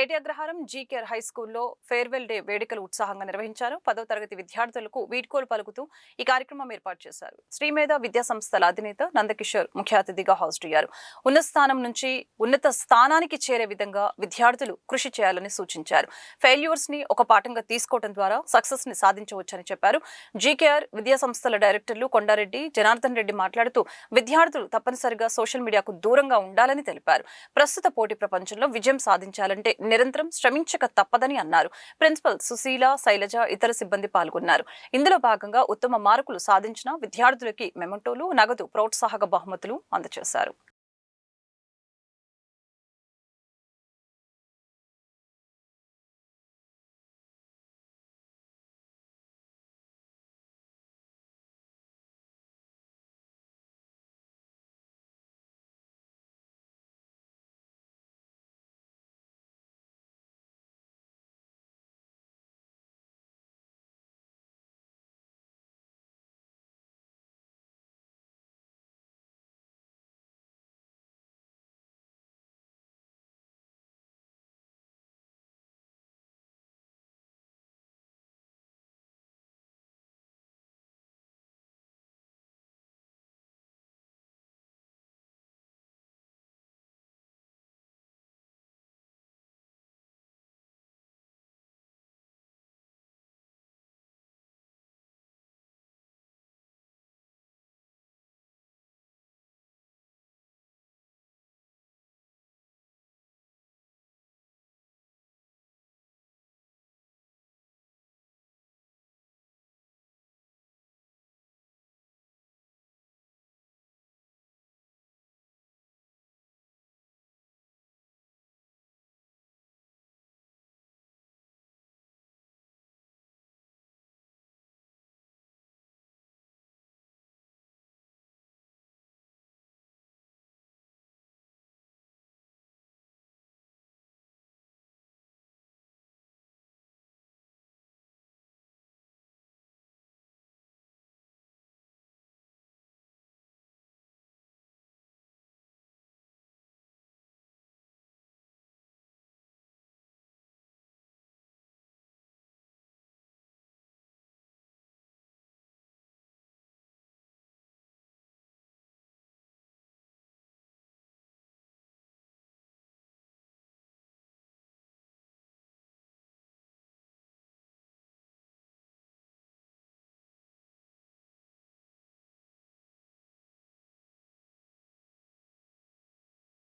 ఏటి అగ్రహారం జీకేఆర్ హై స్కూల్లో farewell day వేడుకలు ఉత్సాహంగా నిర్వహించారు. పదో తరగతి విద్యార్థులకు వీడ్కోలు పలుకుతూ ఈ కార్యక్రమం ఏర్పాటు చేశారు. శ్రీమేధ విద్యా సంస్థల అధినేత నందకిషోర్ ముఖ్య అతిథిగా హాజరయ్యారు ఉన్నత స్థానం నుంచి ఉన్నత స్థానానికి చేరే విధంగా విద్యార్థులు కృషి చేయాలని సూచించారు. ఫెయిల్యూర్స్ని ఒక పాఠంగా తీసుకోవడం ద్వారా సక్సెస్ని సాధించవచ్చని చెప్పారు. జీకేఆర్ విద్యా సంస్థల డైరెక్టర్లు కొండారెడ్డి జనార్దన్ రెడ్డి మాట్లాడుతూ విద్యార్థులు తప్పనిసరిగా సోషల్ మీడియాకు దూరంగా ఉండాలని తెలిపారు. ప్రస్తుత పోటీ ప్రపంచంలో విజయం సాధించాలంటే నిరంతరం శ్రమించక తప్పదని అన్నారు. ప్రిన్సిపల్ సుశీల శైలజ ఇతర సిబ్బంది పాల్గొన్నారు. ఇందులో భాగంగా ఉత్తమ మార్కులు సాధించిన విద్యార్థులకి మెమంటోలు నగదు ప్రోత్సాహక బహుమతులు అందజేశారు.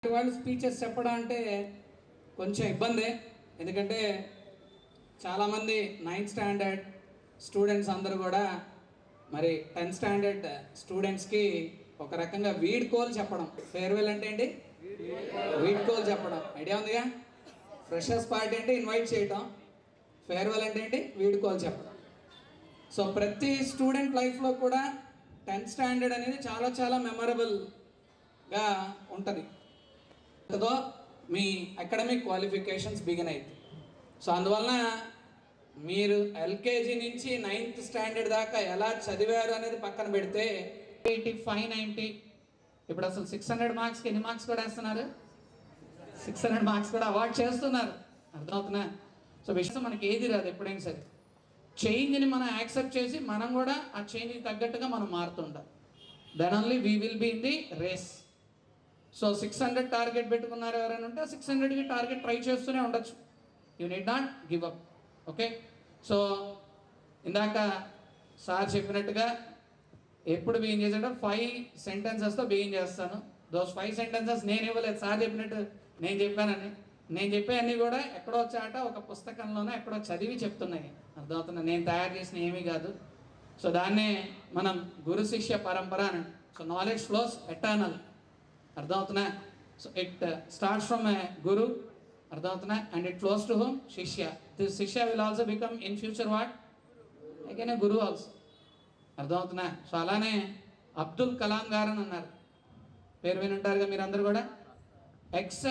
వాళ్ళు స్పీచెస్ చెప్పడం అంటే కొంచెం ఇబ్బందే. ఎందుకంటే చాలామంది నైన్త్ స్టాండర్డ్ స్టూడెంట్స్ అందరూ కూడా మరి టెన్త్ స్టాండర్డ్ స్టూడెంట్స్కి ఒక రకంగా వీడ్కోలు చెప్పడం. ఫేర్వెల్ అంటే ఏంటి? వీడ్కోలు చెప్పడం. ఐడియా ఉందిగా? ఫ్రెషర్స్ పార్టీ అంటే ఇన్వైట్ చేయటం. ఫేర్వెల్ అంటే ఏంటి? వీడ్కోలు చెప్పడం. సో ప్రతి స్టూడెంట్ లైఫ్లో కూడా టెన్త్ స్టాండర్డ్ అనేది చాలా చాలా మెమరబుల్గా ఉంటుంది. ఉంటుందో మీ అకాడమిక్ క్వాలిఫికేషన్స్ బిగిన్ అవుతాయి సో అందువలన మీరు ఎల్కేజీ నుంచి నైన్త్ స్టాండర్డ్ దాకా ఎలా చదివారు అనేది పక్కన పెడితే ఎయిటీ ఫైవ్ నైంటీ ఇప్పుడు అసలు సిక్స్ హండ్రెడ్ మార్క్స్కి ఎన్ని మార్క్స్ కూడా వేస్తున్నారు? సిక్స్ హండ్రెడ్ మార్క్స్ కూడా అవార్డ్ చేస్తున్నారు. అర్థమవుతున్నా సో విషయం మనకి ఏది రాదు ఎప్పుడైనా సరే. చేంజ్ని మనం యాక్సెప్ట్ చేసి మనం కూడా ఆ చేంజ్కి తగ్గట్టుగా మనం మారుతుంటాం then only we will be in the race so six hundred target పెట్టుకున్నారు ఎవరైనా ఉంటే సిక్స్ హండ్రెడ్కి టార్గెట్ ట్రై చేస్తూనే ఉండొచ్చు. You need not give up okay so ఇందాక సార్ చెప్పినట్టుగా ఎప్పుడు బిగిన్ చేసాడో ఫైవ్ సెంటెన్సెస్తో బిగిన్ చేస్తాను. దోస్ ఫైవ్ సెంటెన్సెస్ నేను ఇవ్వలేదు. సార్ చెప్పినట్టు నేను చెప్పానని. నేను చెప్పేవన్నీ కూడా ఎక్కడో చాట ఒక పుస్తకంలోనే ఎక్కడో చదివి చెప్తున్నాయి. అర్థమవుతున్నా నేను తయారు చేసిన ఏమీ కాదు. సో దాన్నే మనం గురు శిష్య పరంపర అని so knowledge flows eternal అర్థమవుతున్నా so it starts from a guru అర్థమవుతున్నా and it flows to home shishya this shishya will also become in future what again a guru also అర్థమవుతున్నా so అలానే అబ్దుల్ కలాం గారు అని అన్నారు. పేరు వినుంటారుగా మీరందరూ కూడా? Ex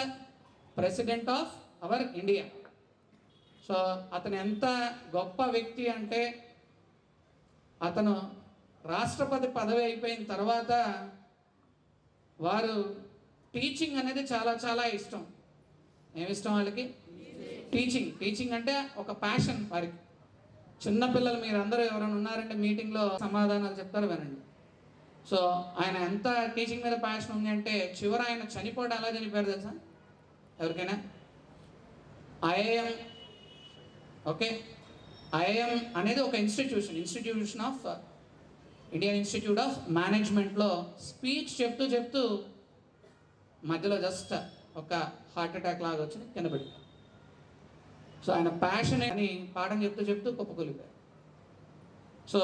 president of our India so అతను ఎంత గొప్ప వ్యక్తి అంటే అతను రాష్ట్రపతి పదవి అయిపోయిన తర్వాత వారు టీచింగ్ అనేది చాలా చాలా ఇష్టం. ఏమిష్టం వాళ్ళకి? టీచింగ్ టీచింగ్ అంటే ఒక ప్యాషన్ వారికి. చిన్నపిల్లలు మీరు అందరూ ఎవరైనా ఉన్నారంటే మీటింగ్లో సమాధానాలు చెప్తారు వినండి. సో ఆయన ఎంత టీచింగ్ మీద ప్యాషన్ ఉంది అంటే చివరి ఆయన చనిపోవడం ఎలా చనిపోయారు తెలుసా? ఎవరికైనా? ఐఏఎం ఓకే ఐఏఎం అనేది ఒక institution institution of Indian institute of మేనేజ్మెంట్లో స్పీచ్ చెప్తూ చెప్తూ మధ్యలో జస్ట్ ఒక హార్ట్ అటాక్ లాగా వచ్చి కింద సో ఆయన ప్యాషన్ అని పాఠం చెప్తూ చెప్తూ కుప్పకూలిపోయారు. సో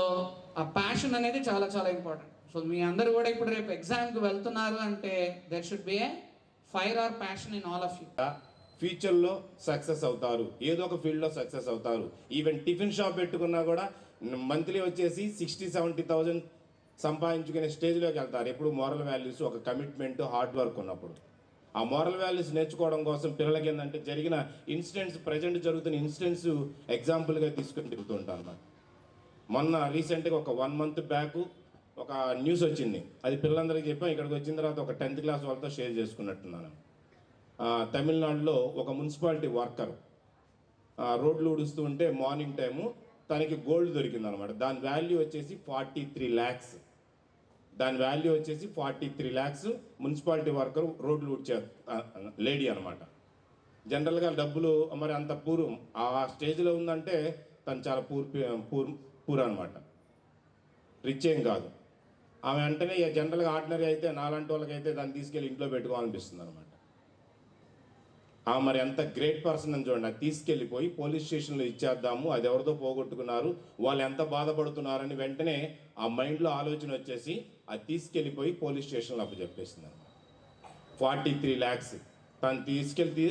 ఆ ప్యాషన్ అనేది చాలా చాలా ఇంపార్టెంట్ సో మీ అందరూ కూడా ఇప్పుడు రేపు ఎగ్జామ్కి వెళ్తున్నారు అంటే there should be a fire or passion in all of you ఫ్యూచర్లో సక్సెస్ అవుతారు. ఏదో ఒక ఫీల్డ్లో సక్సెస్ అవుతారు. ఈవెన్ టిఫిన్ షాప్ పెట్టుకున్నా కూడా మంత్లీ వచ్చేసి సిక్స్టీ సెవెంటీ థౌజండ్ సంపాదించుకునే స్టేజ్లోకి వెళ్తారు. ఎప్పుడు మోరల్ వాల్యూస్ ఒక కమిట్మెంట్ హార్డ్ వర్క్ ఉన్నప్పుడు. ఆ మోరల్ వాల్యూస్ నేర్చుకోవడం కోసం పిల్లలకి ఏంటంటే జరిగిన ఇన్సిడెంట్స్ ప్రజెంట్ జరుగుతున్న ఇన్సిడెంట్స్ ఎగ్జాంపుల్గా తీసుకుని తిరుగుతుంటాను అన్నమాట. మొన్న రీసెంట్గా ఒక వన్ మంత్ బ్యాక్ ఒక న్యూస్ వచ్చింది. అది పిల్లలందరికీ చెప్పాం. ఇక్కడికి వచ్చిన తర్వాత ఒక టెన్త్ క్లాస్ వాళ్ళతో షేర్ చేసుకున్నట్టున్నాను. తమిళనాడులో ఒక మున్సిపాలిటీ వర్కర్ రోడ్లు ఊడుస్తూ ఉంటే మార్నింగ్ టైము తనకి గోల్డ్ దొరికింది అనమాట దాని వాల్యూ వచ్చేసి ఫార్టీ త్రీ ల్యాక్స్ దాని వాల్యూ వచ్చేసి forty three lakhs municipality worker రోడ్లు ఊడ్చే లేడీ అనమాట జనరల్గా డబ్బులు మరి అంత పూర్ ఆ స్టేజ్లో ఉందంటే తను చాలా పూర్ పూర్ పూర్ అనమాట రిచ్ ఏం కాదు. ఆమె వెంటనే జనరల్గా ఆర్డినరీ అయితే నాలాంటి వాళ్ళకైతే దాన్ని తీసుకెళ్ళి ఇంట్లో పెట్టుకోవాలనిపిస్తుంది అనమాట ఆ మరి ఎంత గ్రేట్ పర్సన్ అని చూడండి. అది తీసుకెళ్ళిపోయి పోలీస్ స్టేషన్లో ఇచ్చేద్దాము అది ఎవరితో పోగొట్టుకున్నారు వాళ్ళు ఎంత బాధపడుతున్నారని వెంటనే ఆ మైండ్లో ఆలోచన వచ్చేసి అది తీసుకెళ్ళిపోయి పోలీస్ స్టేషన్లో అప్పచెప్పేసింది అనమాట ఫార్టీ త్రీ ల్యాక్స్ తను తీసుకెళ్తే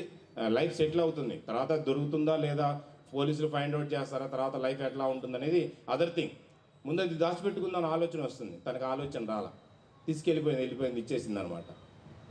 లైఫ్ సెటిల్ అవుతుంది. తర్వాత దొరుకుతుందా లేదా పోలీసులు ఫైండ్ అవుట్ చేస్తారా తర్వాత లైఫ్ ఎట్లా ఉంటుంది అనేది అదర్ థింగ్ ముందు అది దాచిపెట్టుకుందాని ఆలోచన వస్తుంది. తనకు ఆలోచన రాలా. తీసుకెళ్ళిపోయింది వెళ్ళిపోయింది ఇచ్చేసింది అనమాట